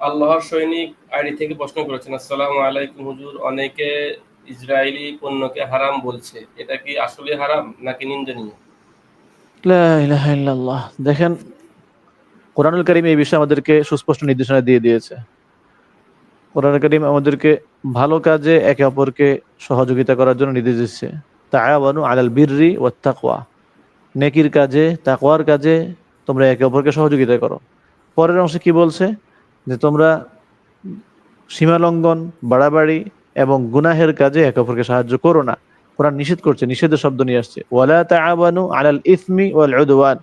আল্লাহর সৈনিক আইডি থেকে প্রশ্ন করেছেন আসসালামু আলাইকুম হুজুর অনেকে ইসরায়েলি পণ্যকে হারাম বলছে এটা কি আসলে হারাম নাকি নিন্দনীয় দেখেন কোরআনুল করিম এই বিষয়ে আমাদেরকে সুস্পষ্ট নির্দেশনা দিয়ে দিয়েছে। কোরআনুল করিম আমাদেরকে ভালো কাজে একে অপরকে সহযোগিতা করার জন্য নির্দেশ দিচ্ছে। তাআওয়ানু আলাল বিররি ওয়াত তাকওয়া। নেকির কাজে, তাকওয়ার কাজে তোমরা একে অপরকে সহযোগিতা করো। পরের অংশে কি বলছে? যে তোমরা সীমালঙ্ঘন, বাড়াবাড়ি এবং গুনাহের কাজে একে অপরকে সাহায্য করো না। কোরআন নিষেধ করছে, নিষেধের শব্দ নিয়ে আসছে। ওয়ালা তাআওয়ানু আলাল ইসমি ওয়াল উদওয়ান।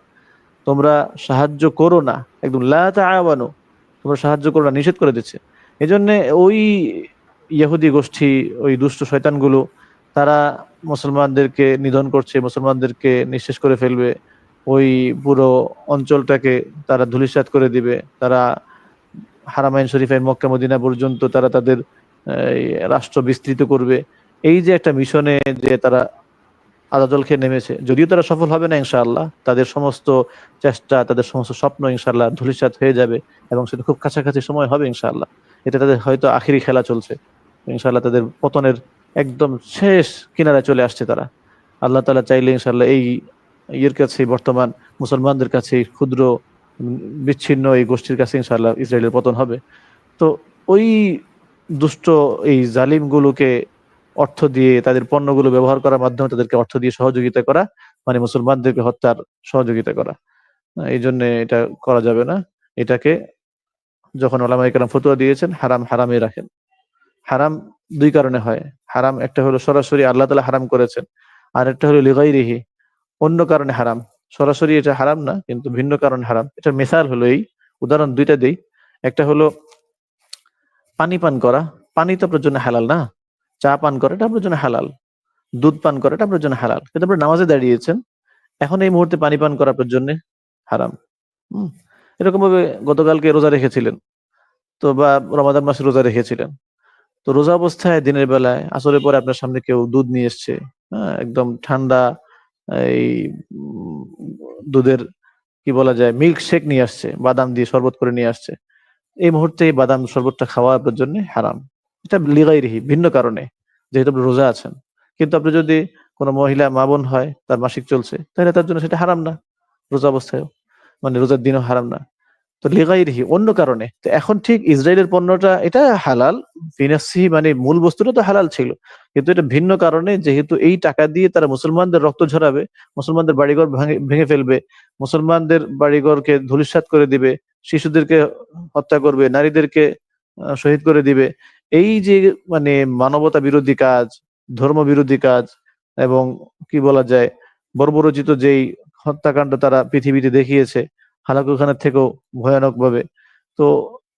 তোমরা সাহায্য করো না। একদম লা তাআওয়ানু। তোমরা সাহায্য করো না, নিষেধ করে দিচ্ছে। এজন্য ওই ইহুদি গোষ্ঠী, ওই দুষ্ট শয়তানগুলো তারা মুসলমানদেরকে নিধন করছে, মুসলমানদেরকে নিঃশেষ করে ফেলবে। ওই পুরো অঞ্চলটাকে তারা ধূলিসাৎ করে দিবে। তারা হারামাইন শরীফের মক্কা মদিনা পর্যন্ত তারা তাদের রাষ্ট্র বিস্তৃত করবে। এই যে একটা মিশনে যে তারা আদাজল খেয়ে নেমেছে, যদিও তারা সফল হবে না ইনশাআল্লাহ, তাদের সমস্ত চেষ্টা, তাদের সমস্ত স্বপ্ন ইনশাআল্লাহ ধূলিসাৎ হয়ে যাবে এবং সেটা খুব কাছাকাছি সময় হবে ইনশাআল্লাহ। এটা তাদের হয়তো আখেরি খেলা চলছে। ইনশাআল্লাহ তাদের পতনের একদম শেষ কিনারায় চলে আসছে তারা। আল্লাহ তাআলা চাইলে ইনশাআল্লাহ এই ইয়ের কাছে বর্তমান মুসলমানদের কাছে ক্ষুদ্র বিচ্ছিন্ন এই গোষ্ঠীর কাছে ইনশাআল্লাহ ইসরায়েলের পতন হবে। তো ওই দুষ্ট এই জালিমগুলোকে অর্থ দিয়ে, তাদের পণ্যগুলো ব্যবহার করার মাধ্যমে তাদেরকে অর্থ দিয়ে সহযোগিতা করা মানে মুসলমানদেরকে হত্যার সহযোগিতা করা। এই এইজন্যে এটা করা যাবে না। এটাকে যখন ওলামায়ে কেরাম ফতোয়া দিয়েছেন, হারাম হারামে রাখেন। হারাম দুই কারণে হয়। হারাম একটা হলো সরাসরি আল্লাহ তালা হারাম করেছেন। আর একটা হলো লিগাইরিহি অন্য কারণে হারাম। সরাসরি এটা হারাম না, কিন্তু ভিন্ন কারণে হারাম। এটার মিসাল হলো এই, উদাহরণ ২ টা দেই। একটা হলো পানি পান করা। পানি তো আপনার জন্য হালাল না? চা পান করা, এটা আপনার জন্য হালাল। দুধ পান করা, এটা আপনার জন্য হালাল। কিন্তু আপনি নামাজে দাঁড়িয়েছেন। এখন এই মুহূর্তে পানি পান করা আপনার জন্য হারাম। হুম? এরকমভাবে গতকালকে রোজা রেখেছিলেন। তো বা রমাদান মাসে রোজা রেখেছিলেন। তো রোজা অবস্থায় দিনের বেলায় আসরের পরে আপনার সামনে কেউ দুধ নিয়ে এসছে। হ্যাঁ? একদম ঠান্ডা এই দুধের কি বলা যায় মিল্ক শেক নিয়ে আসছে। বাদাম দিয়ে শরবত করে নিয়ে আসছে। এই মুহূর্তে এই বাদাম শরবতটা খাওয়া আপনার জন্য হারাম। এটা লিগাইরিহি ভিন্ন কারণে। যেহেতু আপনি রোজা আছেন। কিন্তু আপনি যদি কোনো মহিলা মা-বোন হয়, তার মাসিক চলছে, তাহলে তার জন্য সেটা হারাম না। রোজা অবস্থায়ও। মানে রোজার দিনও হারাম না। তো লিগাইরিহি অন্য কারণে। তো এখন ঠিক ইসরায়েলের পণ্যটা এটা হালাল। ফিনাসি মানে মূল বস্তুটা তো হালাল ছিল। কিন্তু এটা ভিন্ন কারণে যেহেতু এই টাকা দিয়ে তারা মুসলমানদের রক্ত ঝরাবে, মুসলমানদের বাড়িঘর ভাঙে ফেলবে, মুসলমানদের বাড়িঘরকে ধূলিসাৎ করে দিবে, শিশুদেরকে হত্যা করবে, নারীদেরকে শহীদ করে দিবে। এই যে মানে মানবতা বিরোধী কাজ, ধর্ম বিরোধী কাজ এবং কি বলা যায় বর্বরচিত যেই হত্যাকাণ্ড তারা পৃথিবীতে দেখিয়েছে হালাকুখানের থেকেও ভয়ানকভাবে। তো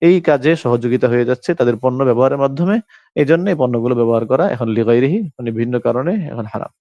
এই কাজে সহযোগিতা হয়ে যাচ্ছে তাদের পণ্য ব্যবহারের মাধ্যমে। এই জন্য এই পণ্যগুলো ব্যবহার করা এখন লিগাইরিহি মানে ভিন্ন কারণে এখন হারাম।